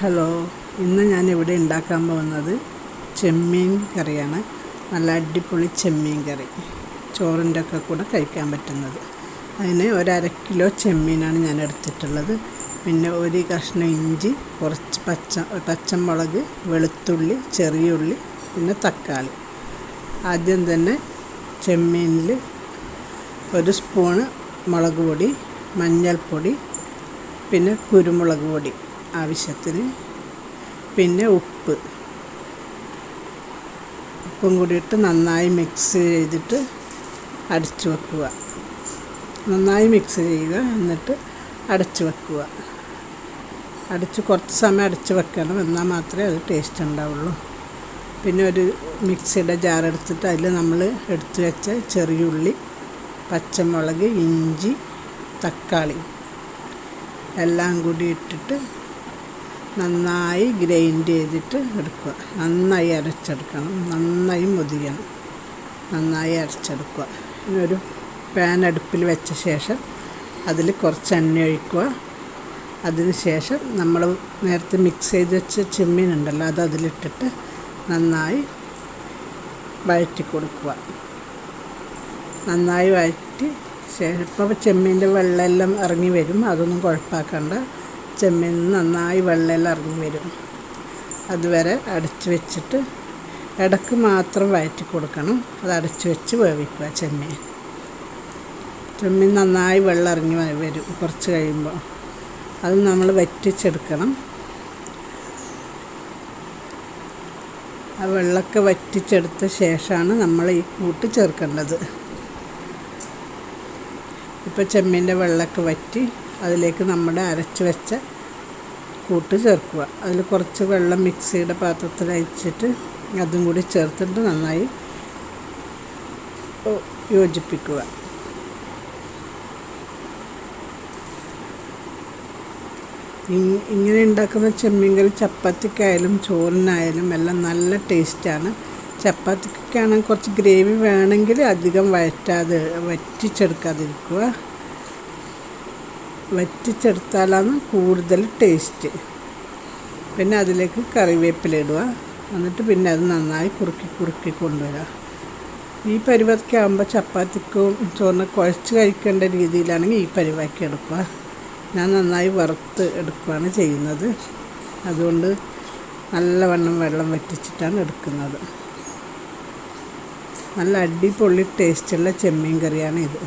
Hello ഇന്ന് ഞാൻ ഇവിടെ ഉണ്ടാക്കാൻ പോകുന്നത് ചെമ്മീൻ കറിയാണ്. നല്ല അടിപൊളി ചെമ്മീൻ കറി. ചോറിന്റെ ഒക്കെ കൂടെ കഴിക്കാൻ പറ്റുന്നത്. അതിന് ഒരര കിലോ ചെമ്മീനാണ് ഞാൻ എടുത്തിട്ടുള്ളത്. പിന്നെ ഒരു കഷ്ണം ഇഞ്ചി കുറച്ച് പച്ച പച്ചമുളക് വെളുത്തുള്ളി ചെറിയ ഉള്ളി പിന്നെ തക്കാളി. ആദ്യം തന്നെ ചെമ്മീനിൽ ഒരു സ്പൂണ് മുളക് പൊടി മഞ്ഞൾപ്പൊടി പിന്നെ കുരുമുളക് പൊടി. ആവശ്യത്തിന്. പിന്നെ ഉപ്പ്. ഉപ്പും കൂടിയിട്ട് നന്നായി മിക്സ് ചെയ്തിട്ട് അടച്ചു വെക്കുക. നന്നായി മിക്സ് ചെയ്യുക. എന്നിട്ട് അടച്ചു വെക്കുക. അടച്ച് കുറച്ച് സമയം അടച്ചു വെക്കണം. എന്നാൽ മാത്രമേ അത് ടേസ്റ്റ് ഉണ്ടാവുള്ളൂ. പിന്നെ ഒരു മിക്സിയുടെ ജാർ എടുത്തിട്ട് അതിൽ നമ്മൾ എടുത്തു വെച്ച ചെറിയുള്ളി പച്ചമുളക് ഇഞ്ചി തക്കാളി എല്ലാം കൂടി ഇട്ടിട്ട് നന്നായി ഗ്രൈൻഡ് ചെയ്തിട്ട് എടുക്കുക. നന്നായി അരച്ചെടുക്കണം. നന്നായി മുതിയണം നന്നായി അരച്ചെടുക്കുക. ഒരു പാൻ അടുപ്പിൽ വെച്ച ശേഷം അതിൽ കുറച്ച് എണ്ണ ഒഴിക്കുക. അതിന് ശേഷം നമ്മൾ നേരത്തെ മിക്സ് ചെയ്ത് വെച്ച ചെമ്മീൻ ഉണ്ടല്ലോ അത് അതിലിട്ടിട്ട് നന്നായി വഴറ്റി കൊടുക്കുക. നന്നായി വഴറ്റി ശേഷം ഇപ്പോൾ ചെമ്മീന്റെ വെള്ളമെല്ലാം ഇറങ്ങി വരും. അതൊന്നും കുഴപ്പമാക്കണ്ട. ചെമ്മീൻ നന്നായി വെള്ളമെല്ലാം ഇറങ്ങി വരും. അതുവരെ അടച്ച് വെച്ചിട്ട് ഇടയ്ക്ക് മാത്രം വയറ്റി കൊടുക്കണം. അത് അടച്ച് വെച്ച് വേവിക്കുക ചെമ്മീൻ ചെമ്മീൻ നന്നായി വെള്ളം ഇറങ്ങി വരും കുറച്ച് കഴിയുമ്പോൾ. അത് നമ്മൾ വറ്റിച്ചെടുക്കണം. ആ വെള്ളമൊക്കെ വറ്റിച്ചെടുത്ത ശേഷമാണ് നമ്മൾ ഈ കൂട്ട് ചേർക്കേണ്ടത്. ഇപ്പോൾ ചെമ്മീന്റെ വെള്ളമൊക്കെ വറ്റി അതിലേക്ക് നമ്മുടെ അരച്ച് വെച്ച കൂട്ട് ചേർക്കുക. അതിൽ കുറച്ച് വെള്ളം മിക്സിയുടെ പാത്രത്തിൽ അയച്ചിട്ട് അതും കൂടി ചേർത്തിട്ട് നന്നായി യോജിപ്പിക്കുക. ഇങ്ങനെ ഉണ്ടാക്കുന്ന ചെമ്മീൻ കറി ചപ്പാത്തിക്കായാലും ചോറിനായാലും എല്ലാം നല്ല ടേസ്റ്റാണ്. ചപ്പാത്തിക്കാണെങ്കിൽ കുറച്ച് ഗ്രേവി വേണമെങ്കിൽ അധികം വഴറ്റാതെ വറ്റിച്ചെടുക്കാതിരിക്കുക. വറ്റിച്ചെടുത്താലാണ് കൂടുതൽ ടേസ്റ്റ്. പിന്നെ അതിലേക്ക് കറിവേപ്പില ഇടുക. എന്നിട്ട് പിന്നെ അത് നന്നായി കുറുക്കി കുറുക്കി കൊണ്ടുവരിക. ഈ പരുവൊക്കെ ആകുമ്പോൾ ചപ്പാത്തിക്കും ചോറിന് കുഴച്ച് കഴിക്കേണ്ട രീതിയിലാണെങ്കിൽ ഈ പരിവാക്കി എടുക്കുക. ഞാൻ നന്നായി വറുത്ത് എടുക്കുകയാണ് ചെയ്യുന്നത്. അതുകൊണ്ട് നല്ലവണ്ണം വെള്ളം വറ്റിച്ചിട്ടാണ് എടുക്കുന്നത്. നല്ല അടിപൊളി ടേസ്റ്റുള്ള ചെമ്മീൻ കറിയാണ് ഇത്.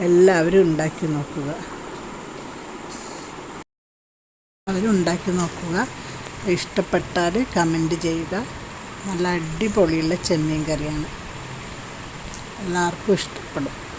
എല്ലാവരും ഉണ്ടാക്കി നോക്കുക. അവരുണ്ടാക്കി നോക്കുക. ഇഷ്ടപ്പെട്ടാൽ കമന്റ് ചെയ്യുക. നല്ല അടിപൊളിയുള്ള ചെമ്മീൻ കറിയാണ്. എല്ലാവർക്കും ഇഷ്ടപ്പെടും.